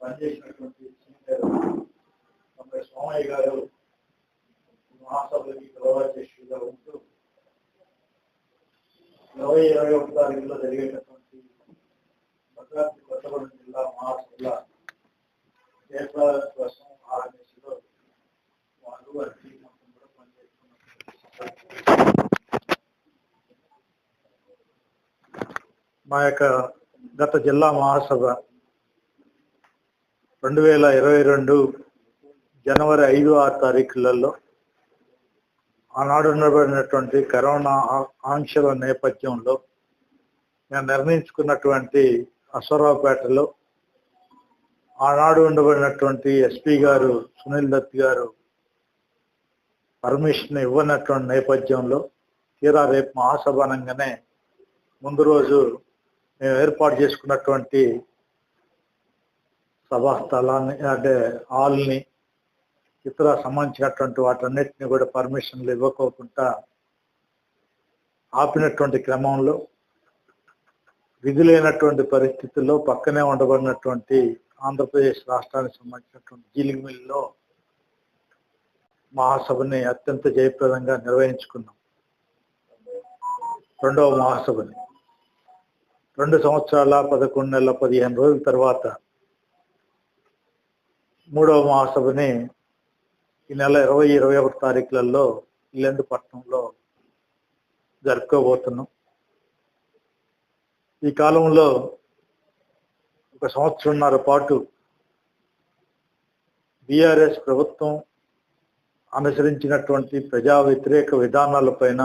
పనిచేసినటువంటి సీనియర్ తొంభై సోమయ్య గారు మహాసభకి గౌరవాధ్యక్షుడిగా ఉంటూ ఇరవై ఇరవై ఒకటి తారీఖులో జరిగేటటువంటి భద్రాద్రి కొత్తగూడెం జిల్లా మహాసభల ఏర్పాటు కోసం ఆర్ఎన్ఎస్లో వాళ్ళు వారి మొత్తం కూడా పనిచేస్తున్నారు మా యొక్క గత జిల్లా మహాసభ రెండు వేల ఇరవై రెండు జనవరి ఐదు ఆరు తారీఖులలో ఆనాడు ఉండబడినటువంటి కరోనా ఆంక్షల నేపథ్యంలో మేము నిర్ణయించుకున్నటువంటి అశ్వరావుపేటలో ఆనాడు ఉండబడినటువంటి ఎస్పీ గారు సునీల్ దత్ గారు పర్మిషన్ ఇవ్వనటువంటి నేపథ్యంలో తీరా రేపు మహాసభ అనగానే ముందు రోజు మేము ఏర్పాటు చేసుకున్నటువంటి సభా స్థలాన్ని అంటే హాల్ని ఇతర సంబంధించినటువంటి వాటన్నిటిని కూడా పర్మిషన్లు ఇవ్వకోకుండా ఆపినటువంటి క్రమంలో విధి లేనటువంటి పరిస్థితుల్లో పక్కనే ఉండబడినటువంటి ఆంధ్రప్రదేశ్ రాష్ట్రానికి సంబంధించినటువంటి జీలింగ్ మిల్లో మహాసభని అత్యంత జయప్రదంగా నిర్వహించుకున్నాం. రెండవ మహాసభని. రెండు సంవత్సరాల పదకొండు నెలల పదిహేను రోజుల తర్వాత మూడవ మహాసభని ఈ నెల ఇరవై ఇరవై ఒకటి తారీఖులలో ఇల్లెందుపట్నంలో జరుపుకోబోతున్నాం. ఈ కాలంలో ఒక సంవత్సరంన్నర పాటు బీఆర్ఎస్ ప్రభుత్వం అనుసరించినటువంటి ప్రజా వ్యతిరేక విధానాలపైన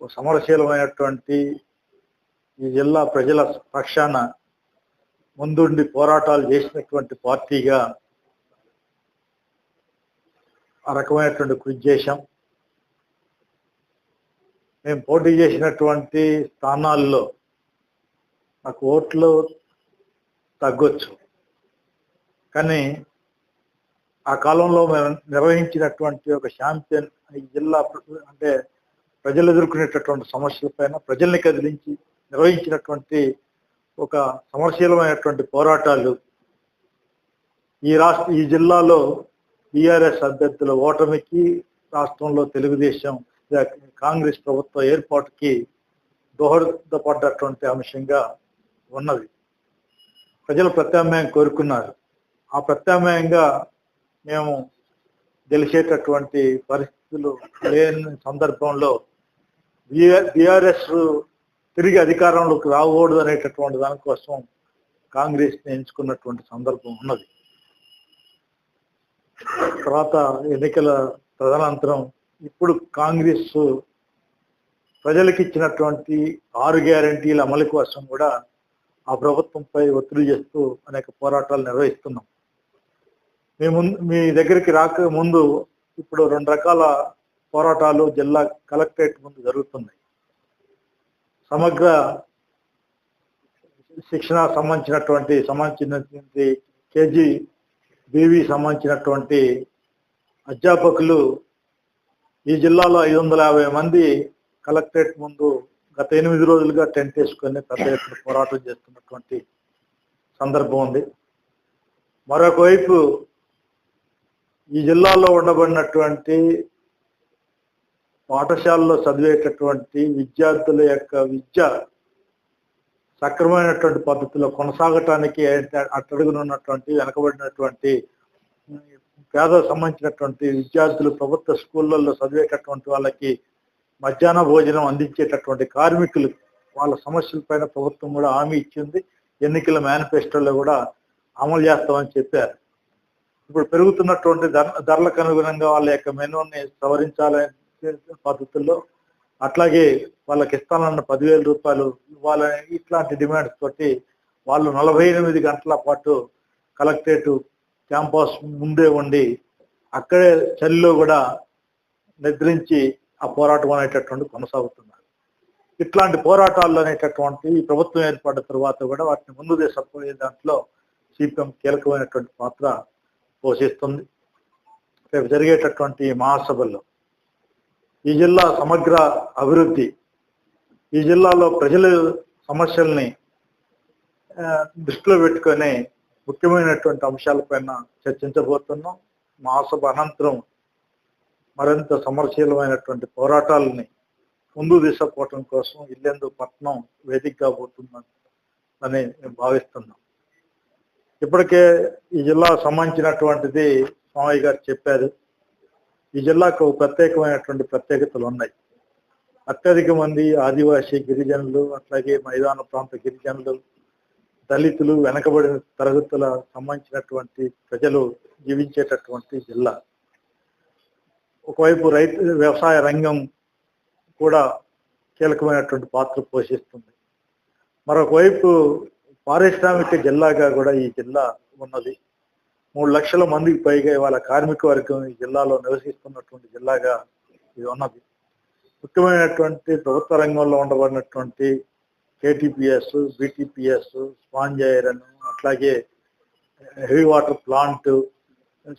ఒక సమరశీలమైనటువంటి ఈ జిల్లా ప్రజల పక్షాన ముందుండి పోరాటాలు చేసినటువంటి పార్టీగా ఆ రకమైనటువంటి కృషి చేశాం. మేము పోటీ చేసినటువంటి స్థానాల్లో నాకు ఓట్లు తగ్గొచ్చు. కానీ ఆ కాలంలో మేము నిర్వహించినటువంటి ఒక ఛాంపియన్ ఈ జిల్లా ప్ర- అంటే ప్రజలు ఎదుర్కొనేటటువంటి సమస్యలపైన ప్రజల్ని కదిలించి నిర్వహించినటువంటి ఒక సమరశీలమైనటువంటి పోరాటాలు ఈ రాష్ట్ర ఈ జిల్లాలో బీఆర్ఎస్ అభ్యర్థుల ఓటమికి రాష్ట్రంలో తెలుగుదేశం కాంగ్రెస్ ప్రభుత్వ ఏర్పాటుకి దోహదపడ్డటువంటి అంశంగా ఉన్నది. ప్రజలు ప్రత్యామ్నాయం కోరుకున్నారు. ఆ ప్రత్యామ్నాయంగా మేము గెలిచేటటువంటి పరిస్థితులు లేని సందర్భంలో బీఆర్ఎస్ తిరిగి అధికారంలోకి రాకూడదు అనేటటువంటి దానికోసం కాంగ్రెస్ని ఎంచుకున్నటువంటి సందర్భం ఉన్నది. తర్వాత ఎన్నికల తదనంతరం ఇప్పుడు కాంగ్రెస్ ప్రజలకు ఇచ్చినటువంటి ఆరు గ్యారంటీల అమలు కోసం కూడా ఆ ప్రభుత్వంపై ఒత్తిడి చేస్తూ అనేక పోరాటాలు నిర్వహిస్తున్నాం. మీ ముందు మీ దగ్గరికి రాక ముందు ఇప్పుడు రెండు రకాల పోరాటాలు జిల్లా కలెక్టరేట్ ముందు జరుగుతున్నాయి. సమగ్ర శిక్షణ సంబంధించినటువంటి సంబంధించినటువంటి కేజీ బీవీ సంబంధించినటువంటి అధ్యాపకులు ఈ జిల్లాలో ఐదు వందల యాభై మంది కలెక్టరేట్ ముందు గత ఎనిమిది రోజులుగా టెంట్ వేసుకొని పెద్ద ఎత్తున పోరాటం చేస్తున్నటువంటి సందర్భం ఉంది. మరొకవైపు ఈ జిల్లాలో ఉండబడినటువంటి పాఠశాలలో చదివేటటువంటి విద్యార్థుల యొక్క విద్య సక్రమైనటువంటి పద్ధతిలో కొనసాగటానికి అట్టడుగునున్నటువంటి వెనకబడినటువంటి పేదలకు సంబంధించినటువంటి విద్యార్థులు ప్రభుత్వ స్కూళ్ళల్లో చదివేటటువంటి వాళ్ళకి మధ్యాహ్న భోజనం అందించేటటువంటి కార్మికులు వాళ్ళ సమస్యలపైన ప్రభుత్వం కూడా హామీ ఇచ్చింది. ఎన్నికల మేనిఫెస్టోలో కూడా అమలు చేస్తామని చెప్పారు. ఇప్పుడు పెరుగుతున్నటువంటి ధర ధరలకు అనుగుణంగా వాళ్ళ యొక్క మెనూని సవరించాలని పద్ధతుల్లో అట్లాగే వాళ్ళకి ఇస్తానన్న పదివేల రూపాయలు ఇవ్వాలని ఇట్లాంటి డిమాండ్స్ తోటి వాళ్ళు నలభై ఎనిమిది గంటల పాటు కలెక్టరేట్ క్యాంపస్ ముందే ఉండి అక్కడే చలిలో కూడా నిద్రించి ఆ పోరాటం అనేటటువంటి కొనసాగుతున్నారు. ఇట్లాంటి పోరాటాలు అనేటటువంటి ఈ ప్రభుత్వం ఏర్పడిన తర్వాత కూడా వాటిని ముందు తీసుకుపోయే దాంట్లో సిపిఎం కీలకమైనటువంటి పాత్ర పోషిస్తుంది. రేపు జరిగేటటువంటి మహాసభల్లో ఈ జిల్లా సమగ్ర అభివృద్ధి ఈ జిల్లాలో ప్రజల సమస్యల్ని దృష్టిలో పెట్టుకొని ముఖ్యమైనటువంటి అంశాలపైన చర్చించబోతున్నాం. మహాసభ అనంతరం మరింత సమరశీలమైనటువంటి పోరాటాలని ముందు తీసుకుపోవటం కోసం ఇల్లెందు పట్టణం వేదికగా పోతుందని అని మేము భావిస్తున్నాం. ఇప్పటికే ఈ జిల్లా సంబంధించినటువంటిది స్వామి గారు చెప్పారు. ఈ జిల్లాకు ప్రత్యేకమైనటువంటి ప్రత్యేకతలు ఉన్నాయి. అత్యధిక మంది ఆదివాసీ గిరిజనులు అట్లాగే మైదాన ప్రాంత గిరిజనులు దళితులు వెనకబడిన తరగతుల సంబంధించినటువంటి ప్రజలు జీవించేటటువంటి జిల్లా. ఒకవైపు రైతు వ్యవసాయ రంగం కూడా కీలకమైనటువంటి పాత్ర పోషిస్తుంది. మరొకవైపు పారిశ్రామిక జిల్లాగా కూడా ఈ జిల్లా ఉన్నది. మూడు లక్షల మందికి పైగా ఇవాళ కార్మిక వర్గం ఈ జిల్లాలో నివసిస్తున్నటువంటి జిల్లాగా ఇది ఉన్నది. ముఖ్యమైనటువంటి ప్రభుత్వ రంగంలో ఉండబడినటువంటి కేటీపీఎస్ బీటీపీఎస్ స్పాంజ్ ఐరన్ అట్లాగే హెవీ వాటర్ ప్లాంట్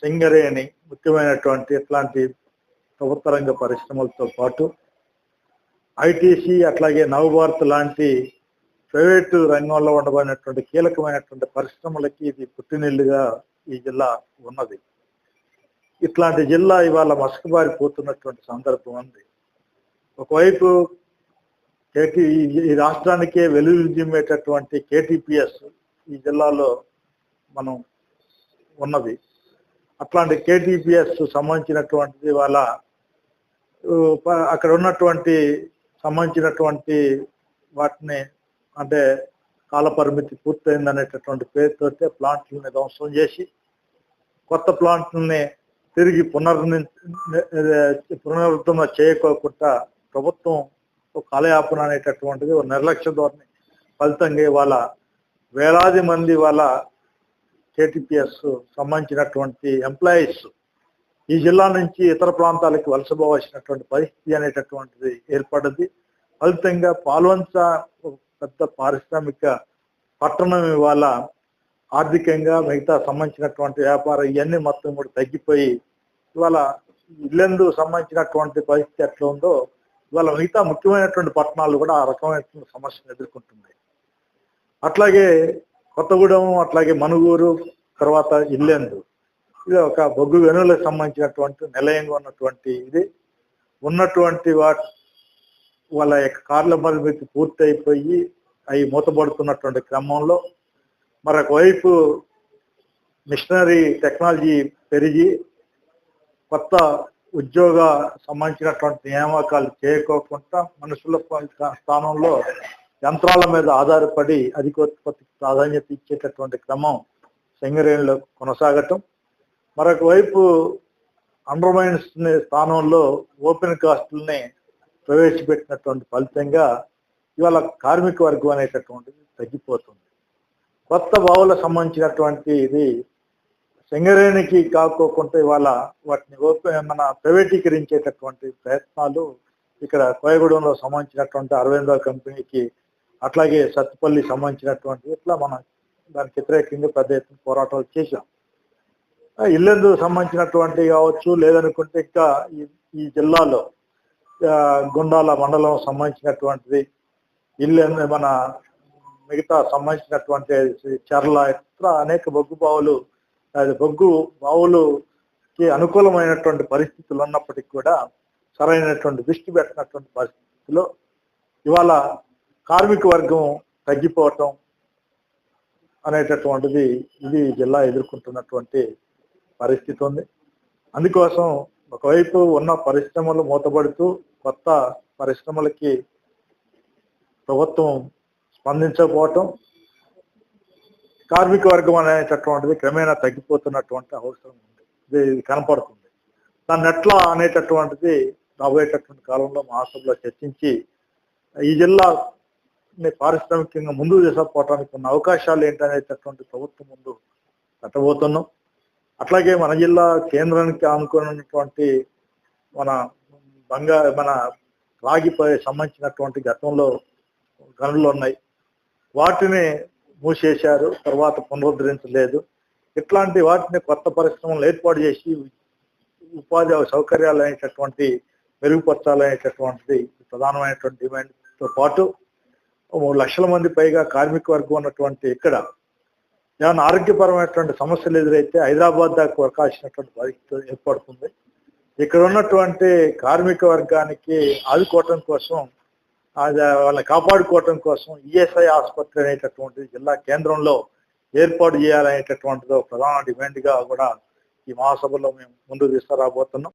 సింగరేణి ముఖ్యమైనటువంటి ఇట్లాంటి ప్రభుత్వ రంగ పరిశ్రమలతో పాటు ఐటీసీ అట్లాగే నవభారత్ లాంటి ప్రైవేటు రంగంలో ఉండబడినటువంటి కీలకమైనటువంటి పరిశ్రమలకి ఇది పుట్టినిల్లుగా ఈ జిల్లా ఉన్నది. ఇట్లాంటి జిల్లా ఇవాళ మసకబారిపోతున్నటువంటి సందర్భం ఉంది. ఒకవైపు కేటీ ఈ రాష్ట్రానికే వెలుగు జిమ్మేటటువంటి కేటీపీఎస్ ఈ జిల్లాలో మనం ఉన్నది. అట్లాంటి కేటీపీఎస్ సంబంధించినటువంటిది వాళ్ళ అక్కడ ఉన్నటువంటి సంబంధించినటువంటి వాటిని అంటే కాల పరిమితి పూర్తయింది అనేటటువంటి పేరుతో ప్లాంట్లని ధ్వంసం చేసి కొత్త ప్లాంట్లని తిరిగి పునర్ని పునరుద్ధరణ చేయకోకుండా ప్రభుత్వం ఒక కాలయాపన అనేటటువంటిది ఒక నిర్లక్ష్య ధోరణి. ఫలితంగా వాళ్ళ వేలాది మంది వాళ్ళ కేటీపీఎస్ సంబంధించినటువంటి ఎంప్లాయీస్ ఈ జిల్లా నుంచి ఇతర ప్రాంతాలకు వలసపోవాల్సినటువంటి పరిస్థితి అనేటటువంటిది ఏర్పడింది. ఫలితంగా పాల్వంచ పెద్ద పారిశ్రామిక పట్టణం ఇవాళ ఆర్థికంగా మిగతా సంబంధించినటువంటి వ్యాపారం ఇవన్నీ మొత్తం కూడా తగ్గిపోయి ఇవాళ ఇల్లెందు సంబంధించినటువంటి పరిస్థితి ఎట్లా ఉందో ఇవాళ మిగతా ముఖ్యమైనటువంటి పట్టణాలు కూడా ఆ రకమైన సమస్యను ఎదుర్కొంటున్నాయి. అట్లాగే కొత్తగూడెం అట్లాగే మనుగూరు తర్వాత ఇల్లెందు. ఇది ఒక బొగ్గు వెనులకు సంబంధించినటువంటి నిలయంగా ఉన్నటువంటి ఇది. ఉన్నటువంటి వాటి వాళ్ళ యొక్క కార్ల పరిమితి పూర్తి అయిపోయి అవి మూతపడుతున్నటువంటి క్రమంలో మరొకవైపు మిషనరీ టెక్నాలజీ పెరిగి కొత్త ఉద్యోగ సంబంధించినటువంటి నియామకాలు చేయకోకుండా మనుషుల స్థానంలో యంత్రాల మీద ఆధారపడి అధికోత్పత్తికి ప్రాధాన్యత ఇచ్చేటటువంటి క్రమం సింగరేణిలో కొనసాగటం. మరొకవైపు అండర్మైన్స్ స్థానంలో ఓపెన్ కాస్టుల్ని ప్రవేశపెట్టినటువంటి ఫలితంగా ఇవాళ కార్మిక వర్గం అనేటటువంటిది తగ్గిపోతుంది. కొత్త బావులకు సంబంధించినటువంటి ఇది సింగరేణికి కాకోకుండా ఇవాళ వాటిని మన ప్రైవేటీకరించేటటువంటి ప్రయత్నాలు ఇక్కడ కోయగూడెంలో సంబంధించినటువంటి అరవింద కంపెనీకి అట్లాగే సత్తుపల్లి సంబంధించినటువంటి ఇట్లా మనం దానికి వ్యతిరేకంగా పెద్ద ఎత్తున పోరాటాలు చేశాం. ఇల్లెందుకు సంబంధించినటువంటి కావచ్చు లేదనుకుంటే ఇంకా ఈ జిల్లాలో గుండాల మండలం సంబంధించినటువంటిది ఇల్లు మన మిగతా సంబంధించినటువంటి చర్ల ఇతర అనేక బొగ్గు బావులు అది బొగ్గు బావులుకి అనుకూలమైనటువంటి పరిస్థితులు ఉన్నప్పటికీ కూడా సరైనటువంటి దృష్టి పెట్టినటువంటి పరిస్థితుల్లో ఇవాళ కార్మిక వర్గం తగ్గిపోవటం అనేటటువంటిది ఇది జిల్లా ఎదుర్కొంటున్నటువంటి పరిస్థితి ఉంది. అందుకోసం ఒకవైపు ఉన్న పరిశ్రమలు మూతబడుతూ కొత్త పరిశ్రమలకి ప్రభుత్వం స్పందించకపోవటం కార్మిక వర్గం అనేటటువంటిది క్రమేణా తగ్గిపోతున్నటువంటి అవసరం ఉంది. ఇది కనపడుతుంది. దాన్ని ఎట్లా అనేటటువంటిది రాబోయేటటువంటి కాలంలో మహాసభలో చర్చించి ఈ జిల్లా పారిశ్రామికంగా ముందుకు తీసుకుపోవడానికి ఉన్న అవకాశాలు ఏంటనేటటువంటి ప్రభుత్వం ముందు పెట్టబోతున్నాం. అట్లాగే మన జిల్లా కేంద్రానికి ఆనుకున్నటువంటి మన బంగా మన రాగిపై సంబంధించినటువంటి గతంలో గనులు ఉన్నాయి. వాటిని మూసేశారు తర్వాత పునరుద్ధరించలేదు. ఇట్లాంటి వాటిని కొత్త పరిశ్రమలు ఏర్పాటు చేసి ఉపాధి సౌకర్యాలు అనేటటువంటి మెరుగుపరచాలనేటటువంటిది ప్రధానమైనటువంటి డిమాండ్తో పాటు మూడు లక్షల మంది పైగా కార్మిక వర్గం ఉన్నటువంటి ఇక్కడ ఏమైనా ఆరోగ్యపరమైనటువంటి సమస్యలు ఎదురైతే హైదరాబాద్ దాకా వర్కాల్సినటువంటి పరిస్థితి ఏర్పడుతుంది. ఇక్కడ ఉన్నటువంటి కార్మిక వర్గానికి ఆదుకోవటం కోసం వాళ్ళని కాపాడుకోవటం కోసం ఈఎస్ఐ ఆసుపత్రి అనేటటువంటి జిల్లా కేంద్రంలో ఏర్పాటు చేయాలనేటటువంటిది ప్రధాన డిమాండ్గా కూడా ఈ మహాసభలో మేము ముందుకు తీసుకురాబోతున్నాం.